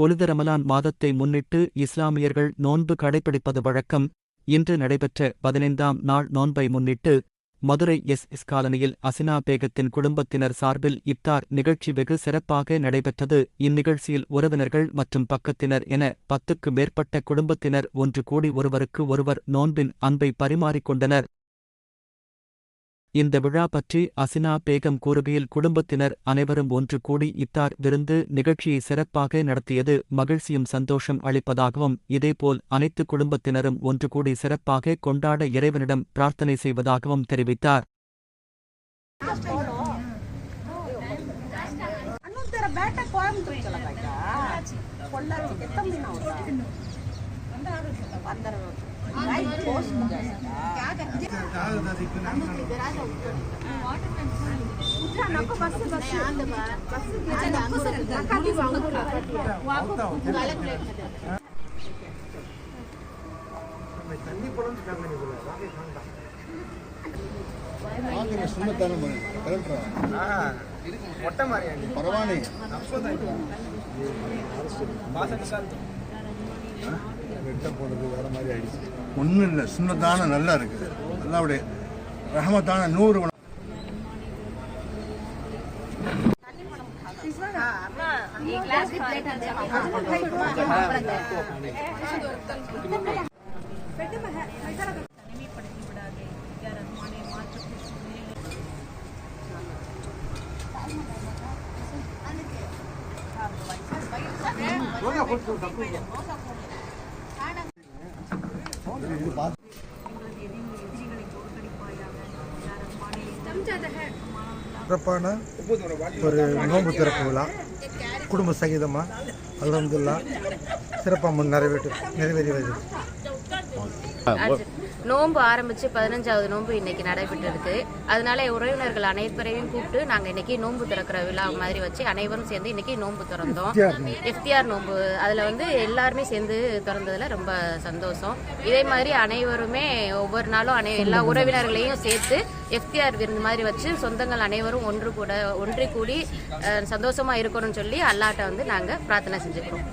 புனித ரமலான் மாதத்தை முன்னிட்டு இஸ்லாமியர்கள் நோன்பு கடைபிடிப்பது வழக்கம். இன்று நடைபெற்ற பதினைந்தாம் நாள் நோன்பை முன்னிட்டு மதுரை எஸ் எஸ் காலனியில் அசினா பேகத்தின் குடும்பத்தினர் சார்பில் இப்தார் நிகழ்ச்சி வெகு சிறப்பாக நடைபெற்றது. இந்நிகழ்ச்சியில் உறவினர்கள் மற்றும் பக்கத்தினர் என பத்துக்கு மேற்பட்ட குடும்பத்தினர் ஒன்று கூடி ஒருவருக்கு ஒருவர் நோன்பின் அன்பை பரிமாறிக்கொண்டனர். இந்த விழா பற்றி அசினா பேகம் கூறுகையில் குடும்பத்தினர் அனைவரும் ஒன்று கூடி இத்தார் விருந்து நிகழ்ச்சியை சிறப்பாக நடத்தியது மகிழ்ச்சியும் சந்தோஷம் அளிப்பதாகவும் இதேபோல் அனைத்து குடும்பத்தினரும் ஒன்று கூடி சிறப்பாக கொண்டாட இறைவனிடம் பிரார்த்தனை செய்வதாகவும் தெரிவித்தார். கோயம்புத்தூர் தண்ணி பழம் வாங்குற சுமத்தான கலெக்டரா மொட்டை மாதிரியா பரவாயில்லை வெட்ட போனது வேற மாதிரி ஆயிடுச்சு ஒன்றும் இல்லை சுண்ணத்தான நல்லா இருக்குது. நல்லா அல்லாவுடைய ரஹமத்தான நூறு Vamos a சிறப்பான ஒரு நோன்பு திறப்பு விழா. குடும்ப சகிதமாக அலமதுல்லா சிறப்பாக முன் நிறைவேற்று நிறைவேறி வருகிறது நோன்பு ஆரம்பிச்சு பதினஞ்சாவது நோன்பு இன்னைக்கு நடைபெற்றிருக்கு. அதனால உறவினர்கள் அனைவரையும் கூப்பிட்டு நாங்க இன்னைக்கு நோன்பு திறக்கிற விழா மாதிரி வச்சு அனைவரும் சேர்ந்து இன்னைக்கு நோன்பு திறந்தோம். எஃப்டிஆர் நோன்பு. அதுல வந்து எல்லாருமே சேர்ந்து திறந்ததுல ரொம்ப சந்தோஷம். இதே மாதிரி அனைவருமே ஒவ்வொரு நாளும் அனை எல்லா உறவினர்களையும் சேர்த்து எஃப்டிஆர் விருந்து மாதிரி வச்சு சொந்தங்கள் அனைவரும் ஒன்று கூட ஒன்றி கூடி அஹ், சந்தோஷமா இருக்கணும்னு சொல்லி அல்லாட்ட வந்து நாங்க பிரார்த்தனை செஞ்சுக்கிறோம்.